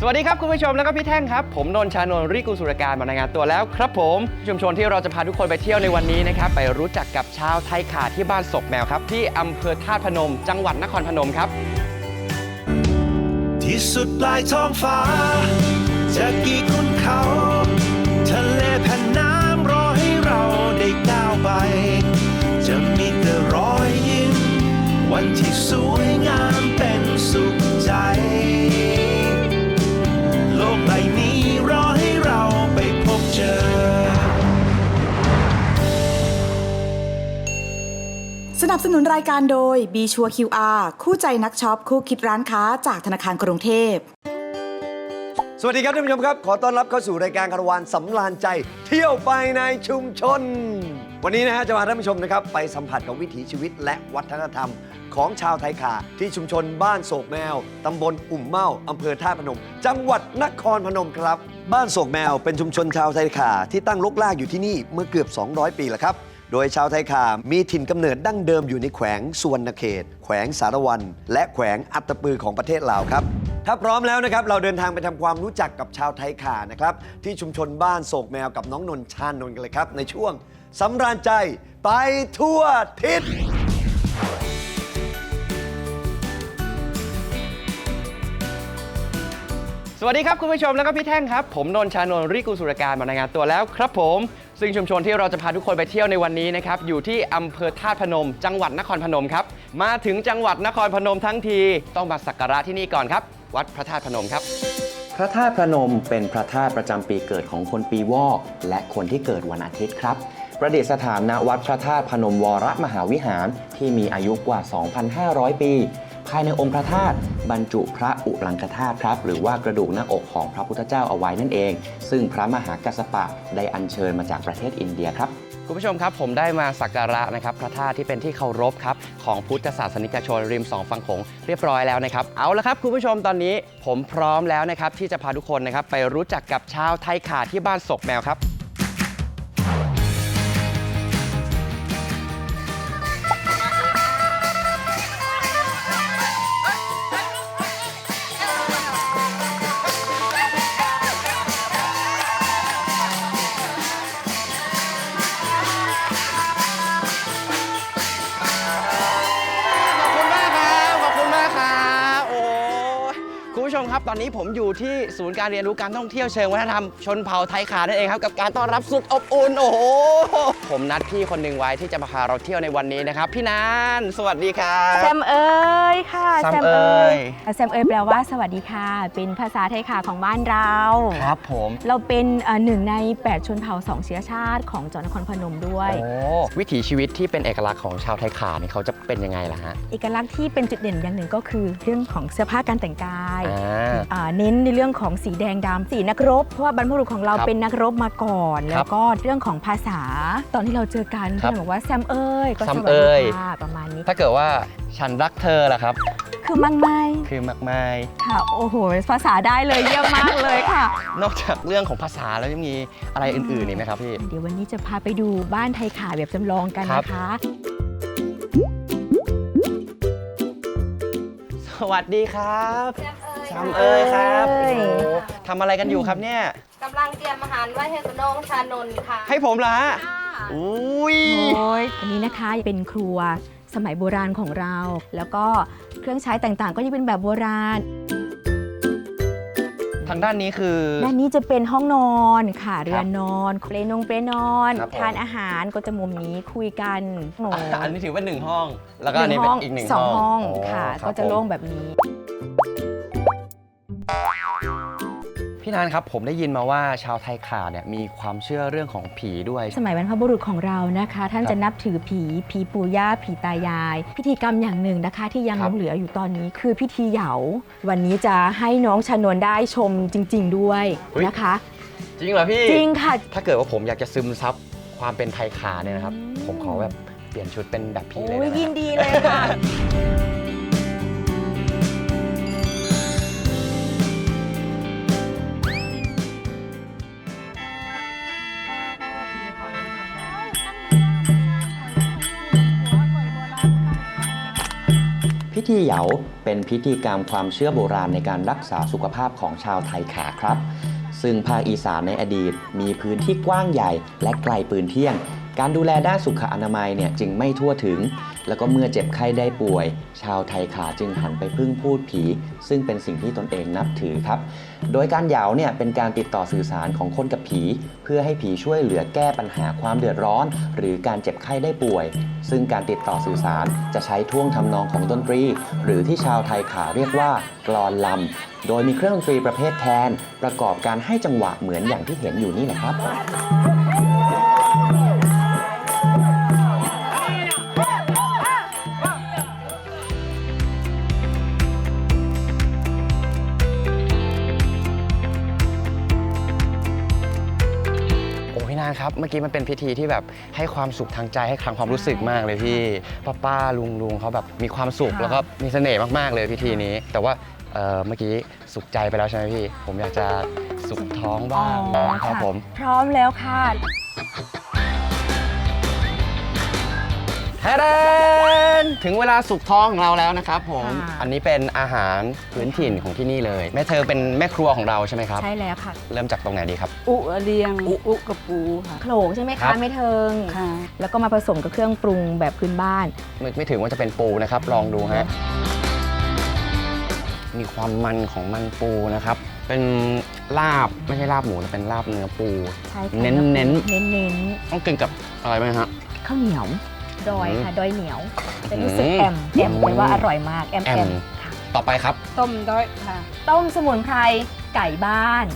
สวัสดีครับคุณผู้ชมแล้วก็พี่แท่งครับ ผมนนท์ชานนท์ริกุลสุรการมารายงานตัวแล้วครับผมชุมชนที่เราจะพาทุกคนไปเที่ยวในวันนี้นะครับไปรู้จักกับชาวไทยขาที่บ้านศกแมวครับ ที่อำเภอธาตุพนม จังหวัดนครพนมครับ ที่สุดปลายท้องฟ้าจะกี่คุณเขา ทะเลแผ่นน้ำรอให้เราได้ก้าวไป จะมีแต่รอยยิ้มวันที่สวยงามเป็นสุขใจ สนับสนุนรายการโดย b ีชัว QR คู่ใจนักช็อป คู่คิดร้านค้าจากธนาคารกรุงเทพ สวัสดีครับท่านผู้ชมครับ ขอต้อนรับเข้าสู่รายการคารวานสำราญใจ เที่ยวไปในชุมชน วันนี้นะฮะจะพาท่านผู้ชมนะครับ ไปสัมผัสกับวิถีชีวิตและวัฒนธรรม ของชาวไทยขาที่ชุมชนบ้านโศกแมวตำบลอุ่มเมาอำเภอท่าพนม จังหวัดนครพนมครับ บ้านโศกแมวเป็นชุมชนชาวไทยขาที่ตั้งลกลากอยู่ที่นี่เมื่อเกือบ 200 ปีแล้วครับ โดยชาวไทยขามีถิ่นกำเนิดดั้งเดิมอยู่ในแขวงสุวรรณเขต แขวงสารวัน และแขวงอัตตปือของประเทศลาวครับ ถ้าพร้อมแล้วนะครับ เราเดินทางไปทำความรู้จักกับชาวไทยขานะครับ ที่ชุมชนบ้านโศกแมวกับน้องนนท์ชาญนนท์กันเลยครับ ในช่วงสำราญใจไปทั่วทิศ สวัสดีครับคุณผู้ชมแล้วก็พี่แท่งครับ ผมนนท์ชานนท์ริกุสุรการมารายงานตัวแล้วครับผม ซึ่งชุมชนที่เราจะพาทุกคนไปเที่ยวในวันนี้นะครับอยู่ที่อำเภอธาตุพนม จังหวัดนครพนมครับ มาถึงจังหวัดนครพนมทั้งทีต้องมาสักการะที่นี่ก่อนครับ วัดพระธาตุพนมครับ พระธาตุพนมเป็นพระธาตุประจำปีเกิดของคนปีวอก และคนที่เกิดวันอาทิตย์ครับประดิษฐานณวัดพระธาตุพนมวรมหาวิหารที่มีอายุกว่า 2,500 ปี ภายในองค์พระธาตุบรรจุพระอุลังคธาตุครับ หรือว่ากระดูกหน้าอกของพระพุทธเจ้าเอาไว้นั่นเอง ซึ่งพระมหากัสสปะได้อัญเชิญมาจากประเทศอินเดียครับคุณผู้ชมครับผมได้มาสักการะนะครับพระธาตุที่เป็นที่เคารพครับของพุทธศาสนิกชนริมสองฝั่งโขงเรียบร้อยแล้วนะครับเอาละครับคุณผู้ชมตอนนี้ผมพร้อมแล้วนะครับที่จะพาทุกคนนะครับไปรู้จักกับชาวไทยขาที่บ้านศกแมวครับ นนี้ผมอยู่ที่ศูนย์การเรียนรู้การท่องเที่ยวเชิงวัฒนธรรมชนเผ่าไทยขานั่นเองครับกับการต้อนรับสุดอบอุ่นโอ้โหผมนัดพี่คนหนึ่งไว้ที่จะมาพาเราเที่ยวในวันนี้นะครับ พี่นานสวัสดีครับแซมเอ้ยค่ะแซมเอ้ยแซมเอ้ยแปลว่าสวัสดีค่ะ เป็นภาษาไทยค่ะของบ้านเราครับผมเราเป็นเอ่อหนึ่งใน 8 ชนเผ่าสองเชื้อชาติของจังหวัดนครพนมด้วยโอ้วิถีชีวิตที่เป็นเอกลักษณ์ของชาวไทยขาเนี่ยเขาจะเป็นยังไงล่ะฮะเอกลักษณ์ที่เป็นจุดเด่นอย่างหนึ่งก็คือเรื่องของเสื้อผ้าการแต่งกายอ่าอ่าเน้นในเรื่องของสีแดงดำสีนักรบ เพราะว่าบรรพบุรุษของเราครับเป็นนักรบมาก่อนครับแล้วก็เรื่องของภาษา ตอนที่เราเจอกันครับเพื่อนบอกว่าแซมเอ้ยก็แซสมวัสเอ้ดีย ค่ะประมาณนี้ ถ้าเกิดว่าฉันรักเธอล่ะครับ คือมั่งไม่คือมากมาย ค่ะ โอ้โห ภาษาได้เลยเยี่ยมมากเลยค่ะ นอกจากเรื่องของภาษาแล้วยังมีอะไรอื่นๆอีกไหมครับพี่ เดี๋ยววันนี้จะพาไปดูบ้านไทยขาแบบจำลองกันครับ นะคะ สวัสดีครับ จำเอ้ยครับเอ้โอ้ยโหทำอะไรกันอยู่ครับเนี่ย กำลังเตรียมอาหารไว้ให้คุณน้องชานนท์ค่ะให้ผมเหรอฮะค่ะอุ้ย โอ้ยอันนี้นะคะเป็นครัวสมัยโบราณของเรา แล้วก็เครื่องใช้ต่างๆ ก็ยังเป็นแบบโบราณ ทางด้านนี้คือ ด้านนี้จะเป็นห้องนอนค่ะ เรือนนอนเปลนงเปลนอน ครับผม ทานอาหารก็จะมุมนี้คุยกันโหอะอันนี้ถือเป็นหนึ่งห้อง แล้วก็อันหนี้นึ่งเป็นห้องอีกหนึ่งสองห้องโค่ะครับก็จะโล่งผมแบบนี้ พี่นานครับผมได้ยินมาว่าชาวไทยขาเนี่ยมีความเชื่อเรื่องของผีด้วย สมัยบรรพบุรุษของเรานะคะ ท่านครับจะนับถือผีผีปู่ย่าผีตายาย พิธีกรรมอย่างหนึ่งนะคะ ที่ยังคหรัลบงเหลืออยู่ตอนนี้คือพิธีเหยาวันนี้จะให้น้องชานวนได้ชมจริง ๆ ด้วยนะคะ จริงเหรอพี่จริงค่ะ ถ้าเกิดว่าผมอยากจะซึมซับความเป็นไทยขาเนี่ยนะครับอืมผมขอแบบเปลี่ยนชุดเป็นแบบพี่โอ้เลยยได้ไหมยินดีเลยค่ะ ที่เหยาเป็นพิธีกรรมความเชื่อโบราณในการรักษาสุขภาพของชาวไทยขาครับ ซึ่งภาคอีสานในอดีตมีพื้นที่กว้างใหญ่และไกลปืนเที่ยง การดูแลด้านสุขอนามัยเนี่ยจึงไม่ทั่วถึง แล้วก็เมื่อเจ็บไข้ได้ป่วย ชาวไทยขาจึงหันไปพึ่งพูดผี ซึ่งเป็นสิ่งที่ตนเองนับถือครับ โดยการเหยาเนี่ยเป็นการติดต่อสื่อสารของคนกับผี เพื่อให้ผีช่วยเหลือแก้ปัญหาความเดือดร้อน หรือการเจ็บไข้ได้ป่วย ซึ่งการติดต่อสื่อสารจะใช้ท่วงทำนองของดนตรี หรือที่ชาวไทยขาเรียกว่ากลอนลำโดยมีเครื่องดนตรีประเภทแคนประกอบการให้จังหวะเหมือนอย่างที่เห็นอยู่นี่แหละครับ ครับ เมื่อกี้มันเป็นพิธีที่แบบให้ความสุขทางใจให้คลังความรู้สึกมากเลยพี่ป้าป้าลุงลุงเขาแบบมีความสุขค่ะแล้วก็มีเสน่ห์มากๆเลยพิธีนี้ แต่ว่าเอ่อเมื่อกี้สุขใจไปแล้วใช่ไหมพี่ ผมอยากจะสุขท้องบ้างนะครับผม พร้อมแล้วค่ะ แทนถึงเวลาสุกท้องของเราแล้วนะครับผม ค่ะ อันนี้เป็นอาหารพื้นถิ่นของที่นี่เลย แม่เธอเป็นแม่ครัวของเราใช่ไหมครับ ใช่แล้วค่ะ เริ่มจากตรงไหนดีครับ อุเลียง อุกระปูค่ะ โขลกใช่ไหมครัคะบ ไม่เทิง ค่ะ แล้วก็มาผสมกับเครื่องปรุงแบบพื้นบ้านไม่ไม่ถึงว่าจะเป็นปูนะครับ ลองดูฮะ มีความมันของมันปูนะครับ เป็นลาบไม่ใช่ลาบหมูแต่เป็นลาบเนื้อปู ใช่ค่ะเน้นเน้นเน้นเน้นต้องกินกับอะไรไหมฮะๆข้าวเหนียว ดอยค่ะดอยเหนียวจะรู้สึกอืมแอมแอมอืมเลยว่าอร่อยมากแอมแอแอมมค่ะต่อไปครับ ต้มด้อยค่ะ ต้มสมุนไพรไก่บ้าน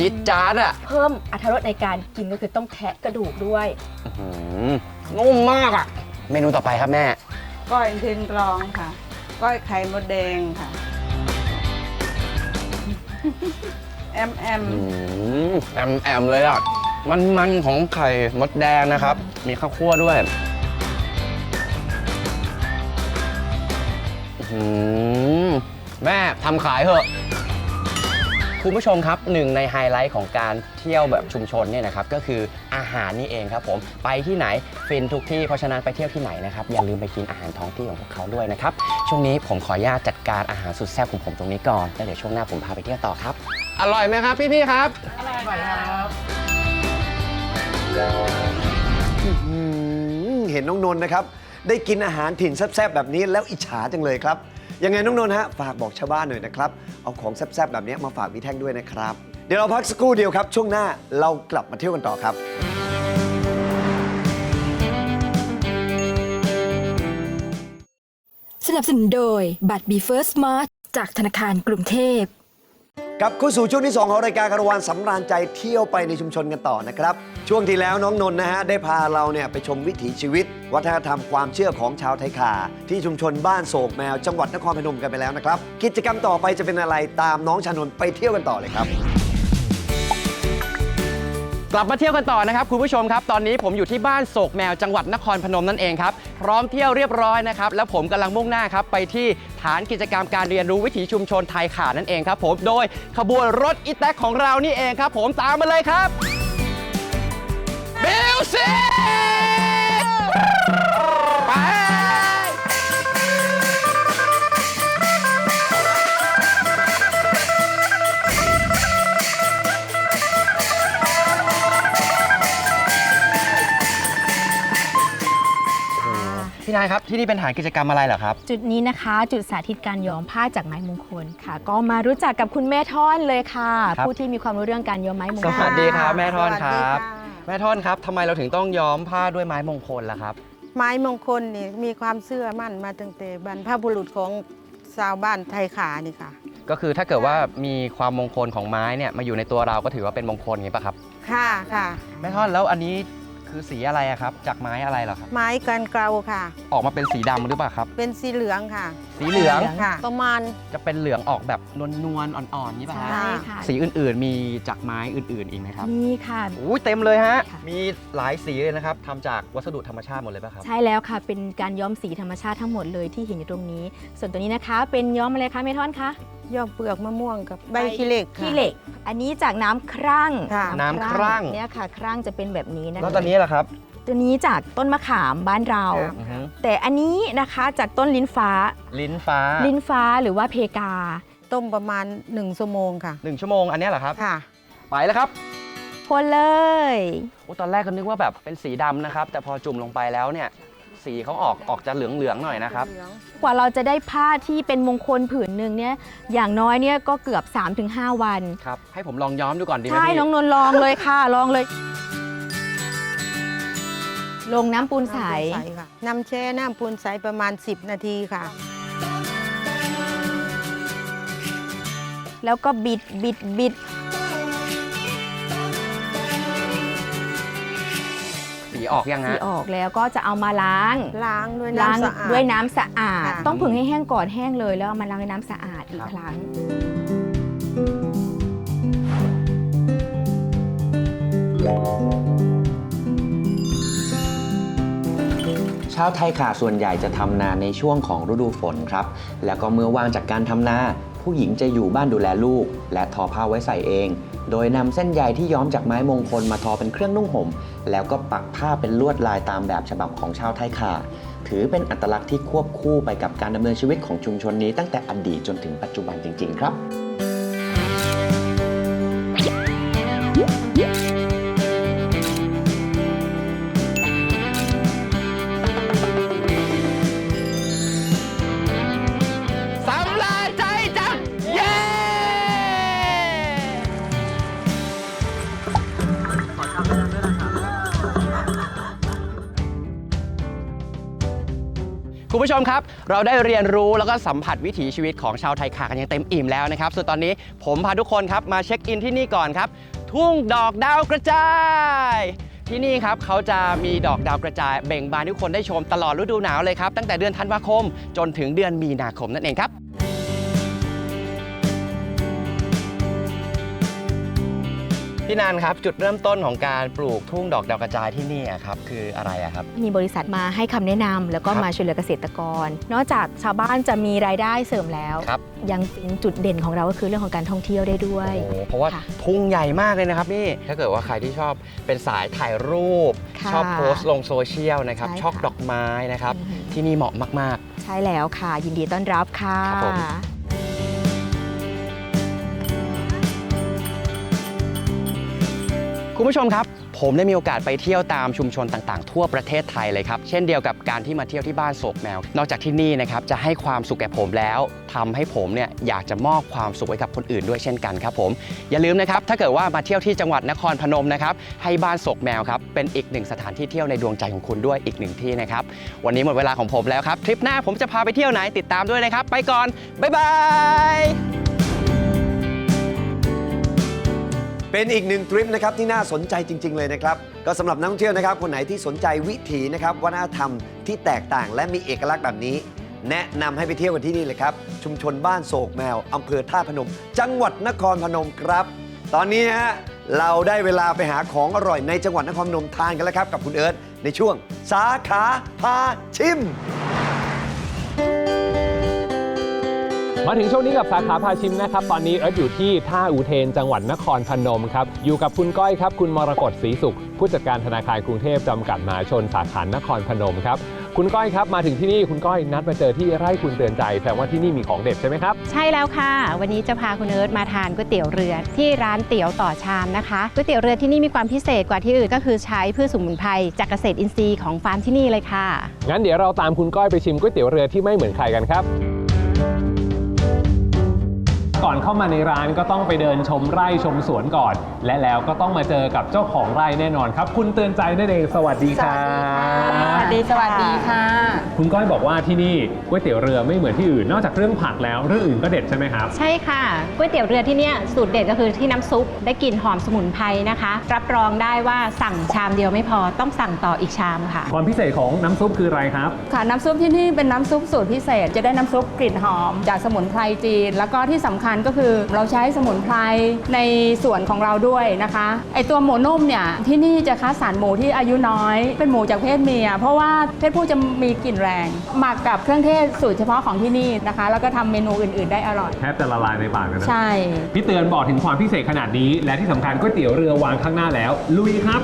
จิตจาดอะเพิ่มอรรถรสในการกินก็คือต้องแทะกระดูกด้วยอื้อหือนุ่มมากอะเมนูต่อไปครับแม่ก้อยเทนกลองค่ะ ก้อยไข่มดแดงค่ะแอมแอมอืมแอมแอมเลยอะ มันมันของไข่มดแดงนะครับ มีข้าวคั่วด้วยหือแม่ทำขายเถอะ คุณผู้ชมครับหนึ่งในไฮไลท์ของการเที่ยวแบบชุมชนเนี่ยนะครับก็คืออาหารนี่เองครับผมไปที่ไหนฟินทุกที่เพราะฉะนั้นไปเที่ยวที่ไหนนะครับอย่าลืมไปกินอาหารท้องที่ของพวกเขาด้วยนะครับช่วงนี้ผมขออนุญาตจัดการอาหารสุดแซ่บของผมตรงนี้ก่อนแล้วเดี๋ยวช่วงหน้าผมพาไปเที่ยวต่อครับ อร่อยไหมครับพี่ๆครับอื เห็นน้องนนท์นะครับ ได้กินอาหารถิ่นแซ่บๆแบบนี้แล้วอิจฉาจังเลยครับ ยังไงน้องนนท์ฮะฝากบอกชาวบ้านหน่อยนะครับ เอาของแซ่บๆแบบนี้มาฝากพี่แท่งด้วยนะครับ เดี๋ยวเราพักสักครู่เดียวครับ ช่วงหน้าเรากลับมาเที่ยวกันต่อครับ สนับสนุนโดยบัตร b ีเฟิร์สมาร์จากธนาคารกรุงเทพ กลับเข้าสู่ช่วงที่ 2 ของรายการคารวานสำราญใจเที่ยวไปในชุมชนกันต่อนะครับ ช่วงที่แล้วน้องนนท์นะฮะได้พาเราเนี่ยไปชมวิถีชีวิต วัฒนธรรมความเชื่อของชาวไทยคาที่ชุมชนบ้านโศกแมว จังหวัดนครพนมกันไปแล้วนะครับ กิจกรรมต่อไปจะเป็นอะไรตามน้องชานนท์ไปเที่ยวกันต่อเลยครับ กลับมาเที่ยวกันต่อนะครับคุณผู้ชมครับ ตอนนี้ผมอยู่ที่บ้านโศกแมวจังหวัดนครพนมนั่นเองครับ พร้อมเที่ยวเรียบร้อยนะครับ แล้วผมกำลังมุ่งหน้าครับ ไปที่ฐานกิจกรรมการเรียนรู้วิถีชุมชนไทยขานั่นเองครับ ผมโดยขบวนรถอีแท็กของเรานี่เองครับ ผมตามมาเลยครับเบลซี นายครับ ที่นี่เป็นฐานกิจกรรมอะไรเหรอครับ จุดนี้นะคะ จุดสาธิตการย้อมผ้าจากไม้มงคลค่ะ ก็มารู้จักกับคุณแม่ท่อนเลยค่ะ ครับ ผู้ที่มีความรู้เรื่องการย้อมไม้มงสคลวัสดีครับแม่ท่อนครับสวัสดีค่ะแม่ท่อนครับทำไมเราถึงต้องย้อมผ้าด้วยไม้มงคลล่ะครับ ไม้มงคลนี่มีความเชื่อมั่นมาตั้งแต่บรรพบุรุษของชาวบ้านไทยขานี่ค่ะ ก็คือถ้าเกิดว่ามีความมงคลของไม้เนี่ยมาอยู่ในตัวเราก็ถือว่าเป็นมงคลอย่างนี้ป่ะครับ ค่ะค่ะ แม่ท่อนแล้วอันนี้ คือสีอะไรอะครับ จากไม้อะไรเหรอครับ ไม้กันเกลาค่ะ ออกมาเป็นสีดำหรือเปล่าครับ เป็นสีเหลืองค่ะ สีเหลืองค่ะ ประมาณจะเป็นเหลืองออกแบบนวลๆอ่อนๆนี่ป่ะฮะใช่ ค่ะสีอื่นๆ มีจากไม้อื่นๆอีกไหมครับนี่ค่ะอุ้ยเต็มเลยฮะ ค่ะ มีหลายสีเลยนะครับทำจากวัสดุธรรมชาติหมดเลยป่ะครับ ใช่แล้วค่ะ เป็นการย้อมสีธรรมชาติทั้งหมดเลยที่เห็นอยู่ตรงนี้ ส่วนตัวนี้นะคะ เป็นย้อมอะไรคะเมทอนคะ ย่อมเปลือกมะม่วงกับใบขี้เหล็กค่ะ ขี้เหล็ก อันนี้จากน้ำครั่งค่ะ น้ำครั่ง เนี่ยค่ะ ครั่งจะเป็นแบบนี้นะคะแล้วตอนนี้ล่ะครับตัวนี้จากต้นมะขามบ้านเรา ครับ อือฮึแต่อันนี้นะคะจากต้นลิ้นฟ้า ลิ้นฟ้าลิ้นฟ้าหรือว่าเพกา ต้มประมาณ1ชั่วโมงค่ะ หนึ่งชั่วโมงอันเนี้ยเหรอครับ ค่ะ ไปแล้วครับพ่นเลย โอ้ตอนแรกก็นึกว่าแบบเป็นสีดำนะครับ แต่พอจุ่มลงไปแล้วเนี่ย สีเขาออกออกจะเหลืองๆหน่อยนะครับ กว่าเราจะได้ผ้าที่เป็นมงคลผืนหนึ่งเนี่ยอย่างน้อยเนี่ยก็เกือบ 3-5 วัน ครับ ให้ผมลองย้อมดูก่อนดีไหมใช่พี่น้องนนท์ลองเลยค่ะ ลองเลย ลงน้ำปูนใสน้ำปูนใสค่ะน้ำแช่น้ำปูนใสประมาณ 10 นาทีค่ะ แล้วก็บิดบิดบิด ออกยังสีฮะ ออกแล้วก็จะเอามาล้าง ล้างด้วยล้างน้ำสะอาด ด้วยน้ำสะอาด ค่ะ ต้องผึ่งให้แห้งก่อนแห้งเลย แล้วเอามาล้างด้วยน้ำสะอาดอีกครับ ครั้ง ชาวไทยขาส่วนใหญ่จะทำนาในช่วงของฤดูฝนครับ แล้วก็เมื่อว่างจากการทำนา ผู้หญิงจะอยู่บ้านดูแลลูก และทอผ้าไว้ใส่เอง โดยนำเส้นใยที่ย้อมจากไม้มงคลมาทอเป็นเครื่องนุ่งห่ม แล้วก็ปักผ้าเป็นลวดลายตามแบบฉบับของชาวไทยขาถือเป็นอัตลักษณ์ที่ควบคู่ไปกับการดำเนินชีวิตของชุมชนนี้ตั้งแต่อดีตจนถึงปัจจุบันจริง ๆ ครับ คุณผู้ชมครับ เราได้เรียนรู้แล้วก็สัมผัสวิถีชีวิตของชาวไทยขากันอย่างเต็มอิ่มแล้วนะครับส่วนตอนนี้ผมพาทุกคนครับมาเช็คอินที่นี่ก่อนครับ ทุ่งดอกดาวกระจายที่นี่ครับเขาจะมีดอกดาวกระจายเบ่งบานทุกคนได้ชมตลอดฤดูหนาวเลยครับ ตั้งแต่เดือนธันวาคมจนถึงเดือนมีนาคมนั่นเองครับ พี่นันครับ จุดเริ่มต้นของการปลูกทุ่งดอกดาวกระจายที่นี่อะครับคืออะไรอะครับ มีบริษัทมาให้คำแนะนำแล้วก็ครับ มาช่วยเหลือเกษตรกร นอกจากชาวบ้านจะมีรายได้เสริมแล้ว ครับยังเป็นจุดเด่นของเราก็คือเรื่องของการท่องเที่ยวได้ด้วย โอ้โหเพราะว่าค่ะ ทุ่งใหญ่มากเลยนะครับนี่ถ้าเกิดว่าใครที่ชอบเป็นสายถ่ายรูป ค่ะ ชอบโพสต์ลงโซเชียลนะครับใช่ค่ะชอบดอกไม้นะครับ อือฮึที่นี่เหมาะมาก ใช่แล้วค่ะ ยินดีต้อนรับค่ะ ครับผม คุณผู้ชมครับ ผมได้มีโอกาสไปเที่ยวตามชุมชนต่างๆ ทั่วประเทศไทยเลยครับ เช่นเดียวกับการที่มาเที่ยวที่บ้านโศกแมว นอกจากที่นี่นะครับจะให้ความสุขแก่ผมแล้วทำให้ผมเนี่ยอยากจะมอบความสุขให้กับคนอื่นด้วยเช่นกันครับผม อย่าลืมนะครับถ้าเกิดว่ามาเที่ยวที่จังหวัดนครพนมนะครับให้บ้านโศกแมวครับเป็นอีกหนึ่งสถานที่เที่ยวในดวงใจของคุณด้วยอีกหนึ่งที่นะครับวันนี้หมดเวลาของผมแล้วครับทริปหน้าผมจะพาไปเที่ยวไหนติดตามด้วยนะครับ ไปก่อนบ๊ายบาย เป็นอีกหนึ่งทริปนะครับที่น่าสนใจจริง ๆ เลยนะครับ ก็สำหรับนักท่องเที่ยวนะครับ คนไหนที่สนใจวิถีนะครับวัฒนธรรมที่แตกต่างและมีเอกลักษณ์แบบนี้ แนะนำให้ไปเที่ยวกันที่นี่เลยครับ ชุมชนบ้านโศกแมวอำเภอท่าพนม จังหวัดนครพนมครับ ตอนนี้นะฮะเราได้เวลาไปหาของอร่อยในจังหวัดนครพนมทานกันแล้วครับกับคุณเอิร์ธในช่วงสาขาพาชิม มาถึงช่วงนี้กับสาขาพาชิมนะครับ ตอนนี้เอิร์ธอยู่ที่ท่าอูเทน จังหวัดนครพนมครับ อยู่กับคุณก้อยครับ คุณมรกตศรีสุข ผู้จัดการธนาคารกรุงเทพจำกัดมหาชนสาขานครพนมครับ คุณก้อยครับมาถึงที่นี่คุณก้อยนัดมาเจอที่ไร่คุณเตือนใจแสดงว่าที่นี่มีของเด็ดใช่ไหมครับ ใช่แล้วค่ะ วันนี้จะพาคุณเอิร์ธมาทานก๋วยเตี๋ยวเรือที่ร้านเตี๋ยวต่อชามนะคะก๋วยเตี๋ยวเรือที่นี่มีความพิเศษกว่าที่อื่นก็คือใช้พืชสมุนไพรจากเกษตรอินทรีย์ของฟาร์มที่นี่เลยค่ะงั้นเดี๋ยวเราตามคุณก้อยไปชิมก๋วยเตี๋ยวเรือที่ไม่เหมือนใครกันครับ ก่อนเข้ามาในร้านก็ต้องไปเดินชมไร่ชมสวนก่อน และแล้วก็ต้องมาเจอกับเจ้าของไร่แน่นอนครับ คุณเตือนใจนั่นเองสวัสดีครับ ดีสวัสดีค่ะ คุณก้อยบอกว่าที่นี่ก๋วยเตี๋ยวเรือไม่เหมือนที่อื่น นอกจากเรื่องผักแล้วเรื่องอื่นก็เด็ดใช่ไหมครับ ใช่ค่ะก๋วยเตี๋ยวเรือที่เนี่ยสูตรเด็ดก็คือที่น้ำซุปได้กลิ่นหอมสมุนไพรนะคะ รับรองได้ว่าสั่งชามเดียวไม่พอต้องสั่งต่ออีกชามค่ะ ความพิเศษของน้ำซุปคืออะไรครับ ค่ะน้ำซุปที่นี่เป็นน้ำซุปสูตรพิเศษ จะได้น้ำซุปกลิ่นหอม จากสมุนไพรจีน แล้วก็ที่สำคัญก็คือเราใช้สมุนไพรในส่วนของเราด้วยนะคะไอตัวหมูนุ่มเนี่ยที่นี่จะคัดสรรหมูที่อายุน้อย เป็นหมูจากเพศเมียเพราะว่าเพศผู้จะมีกลิ่นแรงหมักกับเครื่องเทศสูตรเฉพาะของที่นี่นะคะ แล้วก็ทำเมนูอื่น ๆ ได้อร่อย แทบจะละลายในปากเลยนะ ใช่ พี่เตือนบอกถึงความพิเศษขนาดนี้ และที่สำคัญก๋วยเตี๋ยวเรือวางข้างหน้าแล้ว ลุยครับ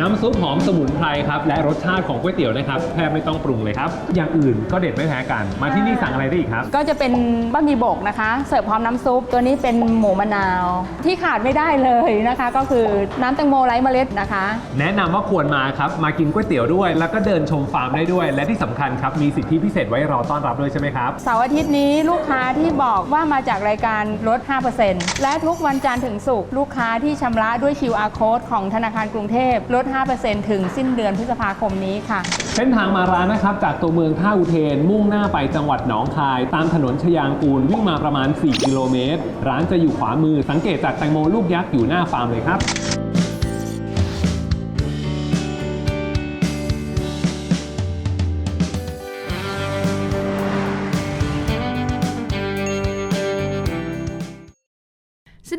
น้ำซุปหอมสมุนไพรครับและรสชาติของก๋วยเตี๋ยวนะครับแทบไม่ต้องปรุงเลยครับอย่างอื่นก็เด็ดไม่แพ้กัน มาที่นี่สั่งอะไรได้อีกครับ ก็จะเป็นบะหมี่บกนะคะ เสิร์ฟพร้อมน้ำซุปตัวนี้เป็นหมูมะนาว ที่ขาดไม่ได้เลยนะคะ ก็คือน้ำแตงโมไร้เมล็ดนะคะ แนะนำว่าควรมาครับมากินก๋วยเตี๋ยวด้วย แล้วก็เดินชมฟาร์มได้ด้วย และที่สำคัญครับมีสิทธิพิเศษไว้รอต้อนรับด้วยใช่ไหมครับ เสาร์อาทิตย์นี้ลูกค้าที่บอกว่ามาจากรายการลด 5%และทุกวันจันทร์ถึงศุกร์ลูกค้าที่ชำระด้วย QR code ของธนาคารกรุงเทพลด5%ถึงสิ้นเดือนพฤษภาคมนี้ค่ะ เส้นทางมาร้านนะครับ จากตัวเมืองท่าอุเทน มุ่งหน้าไปจังหวัดหนองคาย ตามถนนชยางกูลวิ่งมาประมาณ 4 กิโลเมตร ร้านจะอยู่ขวามือสังเกตจากแตงโมลูกยักษ์อยู่หน้าฟาร์มเลยครับ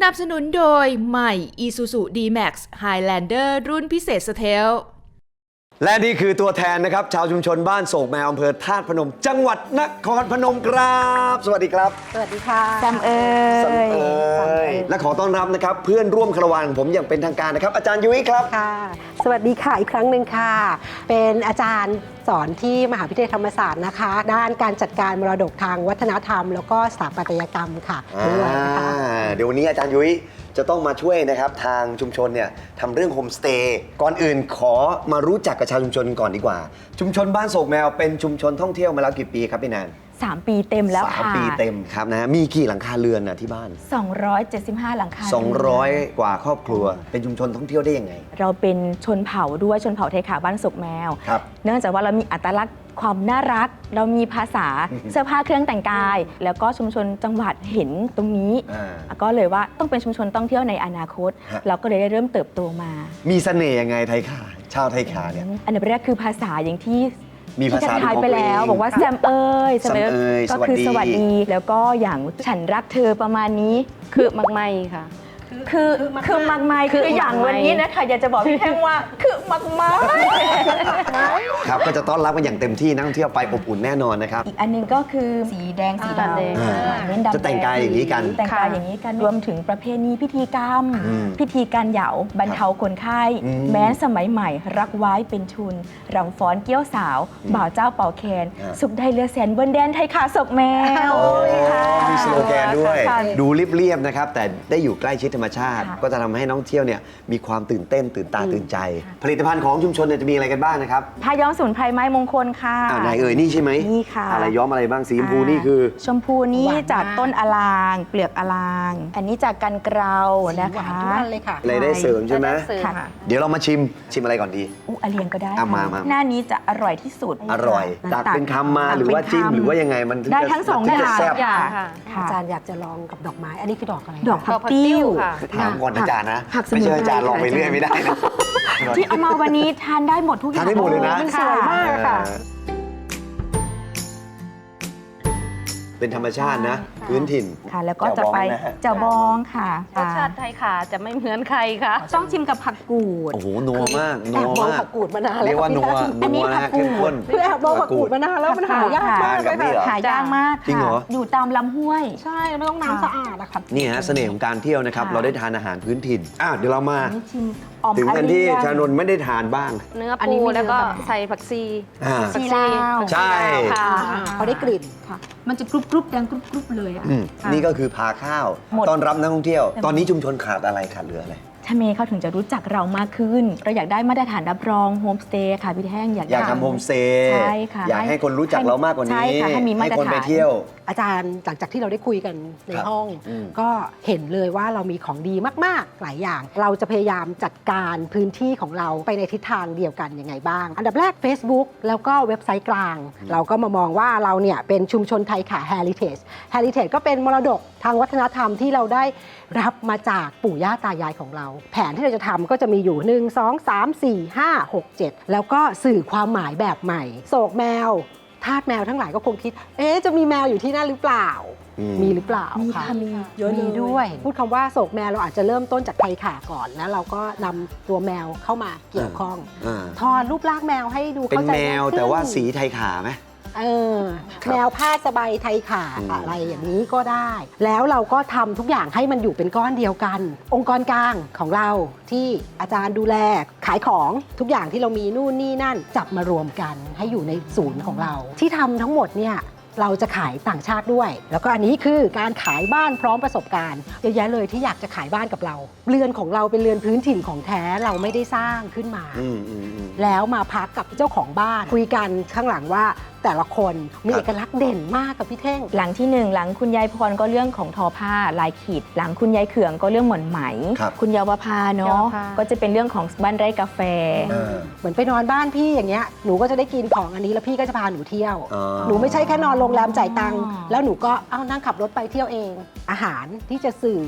นับสนุนโดยใหม่ Isuzu D-Max Highlander รุ่นพิเศษสเทล และนี่คือตัวแทนนะครับ ชาวชุมชนบ้านโศกแมวอำเภอธาตุพนม จังหวัดนครพนมครับ สวัสดีครับสวัสดีค่ะจำเอ่สำยเอ่ยและขอต้อนรับนะครับ เพื่อนร่วมคารวานของผมอย่างเป็นทางการนะครับ อาจารย์ยุ้ยครับ ค่ะ สวัสดีค่ะอีกครั้งหนึ่งค่ะ เป็นอาจารย์สอนที่มหาวิทยาลัยธรรมศาสตร์นะคะ ด้านการจัดการมรดกทางวัฒนธรรม แล้วก็สถาปัตยกรรมค่ะด้วยนะคะอ่าเดี๋ยววันนี้อาจารย์ยุ้ย จะต้องมาช่วยนะครับทางชุมชนเนี่ยทำเรื่องโฮมสเตย์ก่อนอื่นขอมารู้จักกับชาวชุมชนก่อนดีกว่า ชุมชนบ้านโศกแมวเป็นชุมชนท่องเที่ยวมาแล้วกี่ปีครับพี่นาน 3 ปีเต็มแล้วสามค่ะปีเต็มครับนะฮะมีกี่หลังคาเรือนนะที่บ้าน 275 หลังคาเรือน200 กว่าครอบครัว เป็นชุมชนท่องเที่ยวได้ยังไง เราเป็นชนเผ่าด้วยชนเผ่าไทยขาบ้านสุกแมว ครับ เนื่องจากว่าเรามีอัตลักษณ์ความน่ารัก เรามีภาษาอือฮึ เสื้อผ้าเครื่องแต่งกาย แล้วก็ชุมชนจังหวัดเห็นตรงนี้ อ่า ก็เลยว่าต้องเป็นชุมชนต้องเที่ยวในอนาคต ฮะ เราก็เลยได้เริ่มเติบโตมา มีเสน่ห์ยังไงไทยขาชาวไทยขาเนี่ย อันดับแรกคือภาษาอย่างที่ มีภาษาที่ทายเป็นของไปแล้วตัวเองบอกว่าแซมเอ้ยแซมเอ้ยก็คือสสวัวัสสดีดี แล้วก็อย่างฉันรักเธอประมาณนี้ คือมักไม่ค่ะ คือคือมักไม่คืออย่างวันนี้นะคะอยากจะบอกพี่แท่งว่าคือมักไม่ครับก็จะต้อนรับกันอย่างเต็มที่นักท่องเที่ยวไปอบอุ่นแน่นอนนะครับ อีกอันหนึงก็คือสีแดงสีดำอ่าเน้นดำจะแต่งกายอย่างนี้กันแต่งกายอย่างนี้กันรวมถึงประเพณีพิธีกรรม อืมพิธีการเหยาบรรเทาคนไข้อืมแม้สมัยใหม่ รักไว้เป็นทุนรำฟ้อนเกี้ยวสาว บ่าวเจ้าเป่าแคน อ่า สุขได้เลือแสนบนแดนไทยขาศกแมวโอ้มีสโลแกนด้วย ค่ะ ดูเรียบๆนะครับ แต่ได้อยู่ใกล้ชิดธรรมชาติค่ะก็จะทำให้นักท่องเที่ยวเนี่ยมีความตื่นเต้นตื่นตาตื่นใจ ผลิตภัณฑ์ของชุมชนเนี่ยจะมีอะไรกันบ้างนะครับผ้าย้อมสมุนไพรไม้มงคลค่ะ อ่าไหนเอ่ยนี่ใช่ไหมนี่ค่ะ อะไรย้อมอะไรบ้างสีชมพูนี่คือ ชมพูนี่หวานมาก จากต้นอลาง เปลือกอลาง อันนี้จากกันเกลานะหวานคะทุกอันเลยค่ะอะไรได้เสริมใช่ไหมค่ะ เดี๋ยวเรามาชิมชิมอะไรก่อนดี อุอาเลียงก็ได้อะค่ะมามา หน้านี้จะอร่อยที่สุด อร่อยตักเป็นคำมาหรือว่าจิ้มหรือว่ายังไงมันถึได้จะทั้งสองมันอถึจะย่าง แซ่บ ค่ะอาค่ะจารย์อยากจะลองกับดอกไม้ อันนี้คือดอกอะไรดอกผักติ้วถามก่อนนะอาจารย์นะ ผักสมุนไม่ไพร ใช่อาจารย์ลองไปเรื่อยไม่ได้นะ ที่เอามาวันนี้ทานได้หมดทุกอย่างทานได้หมดเลยนะ มันสวยมากค่ะ เป็นธรรมชาตินะ พื้นถิ่นค่ะ แล้วก็จะไปแจ่วบองนะฮะเจ้าบองค่ะรสชาติไทยค่ะจะไม่เหมือนใครค่ะ ต้องชิมกับผักกูด โอ้โหนัวมากแอนับวมองมากผักกูดมานานเรีแล้ยวกว่านัวอันนี้นัวนะผัฮะกกูเข้มดข้นคือแอบมองผักกูดมานานแล้วมันหายากมากทานกับนี่เหรอหายากมากจริงเหรอค่ะอยู่ตามลำห้วย ใช่ไม่ต้องน้ำสะอาดอะค่ะนี่ฮะเสน่ห์ของการเที่ยวนะครับค่ะเราได้ทานอาหารพื้นถิ่นอะเดี๋ยวเรามาอันนี้ชิมออมถึงกันที่อาเลียงชานนท์ไม่ได้ทานบ้าง เนื้ออันนี้ปูมีแล้วก็เนื้อแบบใส่ผักชีอ่าชีลาวใช่ค่ะเขาได้กลิ่นค่ะ มันจะกรุบกรุบดังกรุบกรุบเลยอะ อืมค่ะนี่ก็คือพาข้าวหมด ต้อนรับนักท่องเที่ยว ตอนนี้ชุมชนขาดอะไรขาดเหลืออะไร ทำไมเขาถึงจะรู้จักเรามากขึ้น เราอยากได้มาตรฐานรับรองโฮมสเตย์ค่ะพี่แท่งอยากอยากได้ทำโฮมสเตย์ใช่ค่ะอยากให้คนรู้จักเรามากกว่านี้ใช่ค่ะให้มีมาตรฐานคนไปเที่ยว อาจารย์หลังจากที่เราได้คุยกันในครับห้องอืมก็เห็นเลยว่าเรามีของดีมาก ๆ หลายอย่าง เราจะพยายามจัดการพื้นที่ของเราไปในทิศทางเดียวกันยังไงบ้าง อันดับแรก Facebook แล้วก็เว็บไซต์กลาง เราก็มามองว่าเราเนี่ยเป็นชุมชนไทยขา Heritage Heritage ก็เป็นมรดกทางวัฒนธรรมที่เราได้ รับมาจากปู่ย่าตายายของเรา แผนที่เราจะทำก็จะมีอยู่ 1 2 3 4 5 6 7 แล้วก็สื่อความหมายแบบใหม่ โศกแมวทาสแมวทั้งหลายก็คงคิด เอ๊ะจะมีแมวอยู่ที่นั่นหรือเปล่า อืม มีหรือเปล่ามีคะค่ะมีเยอะมีด้วย พูดคำว่าโศกแมวเราอาจจะเริ่มต้นจากไทยขาก่อน แล้วเราก็นำตัวแมวเข้ามาเกี่ยวข้อง อ่าทอดรูปร่างแมวให้ดูเป็นเข้าใจแมวากขึ้นแต่ว่าสีไทยขาไหม เออแนวผ้าสบายไทยขาอะไรอย่างนี้ก็ได้ แล้วเราก็ทำทุกอย่างให้มันอยู่เป็นก้อนเดียวกัน องค์กรกลางของเราที่อาจารย์ดูแลขายของทุกอย่างที่เรามีนู่นนี่นั่นจับมารวมกันให้อยู่ในศูนย์ของเรา ที่ทำทั้งหมดเนี่ยเราจะขายต่างชาติด้วย แล้วก็อันนี้คือการขายบ้านพร้อมประสบการณ์เยอะแยะเลยที่อยากจะขายบ้านกับเรา เรือนของเราเป็นเรือนพื้นถิ่นของแท้เราไม่ได้สร้างขึ้นมา อืมอืมอืม แล้วมาพักกับเจ้าของบ้านคุยกันข้างหลังว่า แต่ละคนมีครับเอกลักษณ์เด่นมากกับพี่เท่ง หลังที่หนึ่งหลังคุณยายพรก็เรื่องของทอผ้าลายขีด หลังคุณยายเขืองก็เรื่องหม่อนไหม ครับคุณเยาวภาเนาะเยาวภา ก็จะเป็นเรื่องของบ้านไร่กาแฟ เออ เหมือนไปนอนบ้านพี่อย่างเงี้ยหนูก็จะได้กินของอันนี้แล้วพี่ก็จะพาหนูเที่ยว อ๋อ หนูไม่ใช่แค่นอนโรงแรมจ่ายตังค์แล้วหนูก็เอานั่งขับรถไปเที่ยวเอง อาหารที่จะสื่อ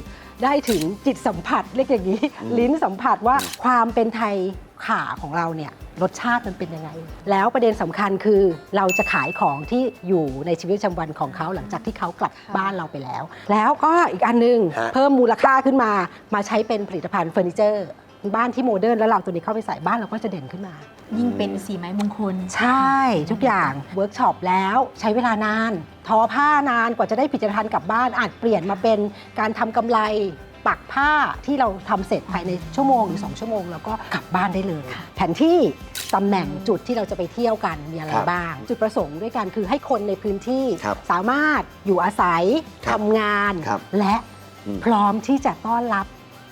ได้ถึงจิตสัมผัสเรียกอย่างนี้ ลิ้นสัมผัสว่าความเป็นไทย ขาของเราเนี่ยรสชาติมันเป็นยังไง แล้วประเด็นสำคัญคือเราจะขายของที่อยู่ในชีวิตประจำวันของเขาหลังจากที่เขากลับบ้านเราไปแล้ว แล้วก็อีกอันหนึงฮะ เพิ่มมูลค่าขึ้นมามาใช้เป็นผลิตภัณฑ์เฟอร์นิเจอร์ บ้านที่โมเดิร์นแล้วเราตัวนี้เข้าไปใส่บ้านเราก็จะเด่นขึ้นมา ยิ่งเป็นสีไม้มงคล ใช่ทุกอย่างเวิร์กช็อปแล้วใช้เวลานาน ทอผ้านานกว่าจะได้ผลิตภัณฑ์กลับบ้านอาจเปลี่ยนมาเป็นการทำกำไร ปักผ้าที่เราทำเสร็จภายในชั่วโมงหรือ 2 ชั่วโมง แล้วก็กลับบ้านได้เลย แผนที่ตำแหน่งจุดที่เราจะไปเที่ยวกันมีอะไรครับบ้าง จุดประสงค์ด้วยกันคือให้คนในพื้นที่ครับสามารถอยู่อาศัยครับทำงานครับและอืมพร้อมที่จะต้อนรับ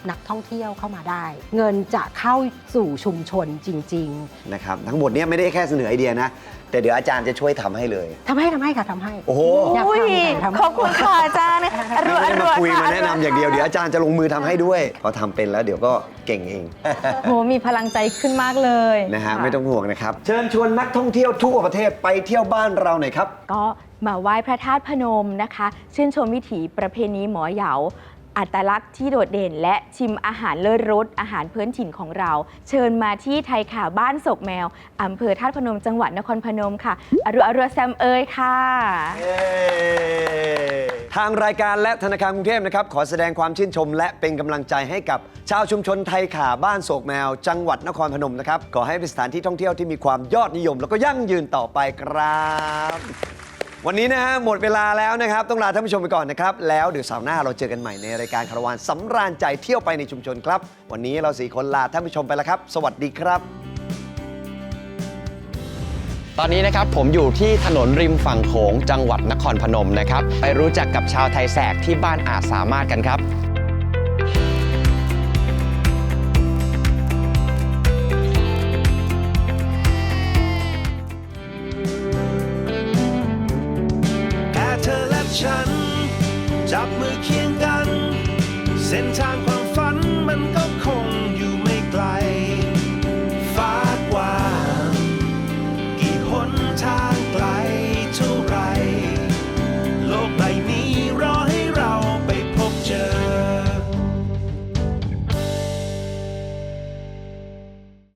นักท่องเที่ยวเข้ามาได้ เงินจะเข้าสู่ชุมชนจริง ๆ นะครับ ทั้งหมดเนี้ไม่ได้แค่เสนอไอเดียนะ แต่เดี๋ยวอาจารย์จะช่วยทำให้เลย ทำให้ทำให้ค่ะทำให้โอ้โห อยากอุ้ยทำค่ะทำให้ขอบคุณค่ะอาจารย์อรัวไม่อได้รัมาวคุยค่ะมาแนะนำอย่างเดียวเดี๋ยวอาจารย์จะลงมือทำให้ด้วยพอทำเป็นแล้วเดี๋ยวก็เก่งเองโหมีพลังใจขึ้นมากเลย นะฮะค่ไม่ต้องห่วงนะครับ เชิญชวนนักท่องเที่ยวทั่วประเทศไปเที่ยวบ้านเราหน่อยครับ ก็มาไหว้พระธาตุพนมนะคะ ชื่นชมวิถีประเพณีหมอเหยา อัตลักษณ์ที่โดดเด่น และชิมอาหารเลิศรสอาหารพื้นถิ่นของเรา เชิญมาที่ไทยข่าวบ้านศกแมวอำเภอธาตุพนมจังหวัดนครพนมค่ะ อรุอรัวแซมเอยค่ะทางรายการและธนาคารกรุงเทพนะครับ ขอแสดงความชื่นชม และเป็นกำลังใจให้กับชาวชุมชนไทยข่าบ้านโศกแมว จังหวัดนครพนมนะครับขอให้เป็นสถานที่ท่องเที่ยวที่มีความยอดนิยม แล้วก็ยั่งยืนต่อไปครับ วันนี้นะฮะหมดเวลาแล้วนะครับ ต้องลาท่านผู้ชมไปก่อนนะครับ แล้วเดี๋ยวเสาร์หน้าเราเจอกันใหม่ในรายการคารวานสำราญใจเที่ยวไปในชุมชนครับ วันนี้เราสี่คนลาท่านผู้ชมไปแล้วครับ สวัสดีครับ ตอนนี้นะครับผมอยู่ที่ถนนริมฝั่งโขงจังหวัดนครพนมนะครับ ไปรู้จักกับชาวไทยแสกที่บ้านอาจสามารถกันครับ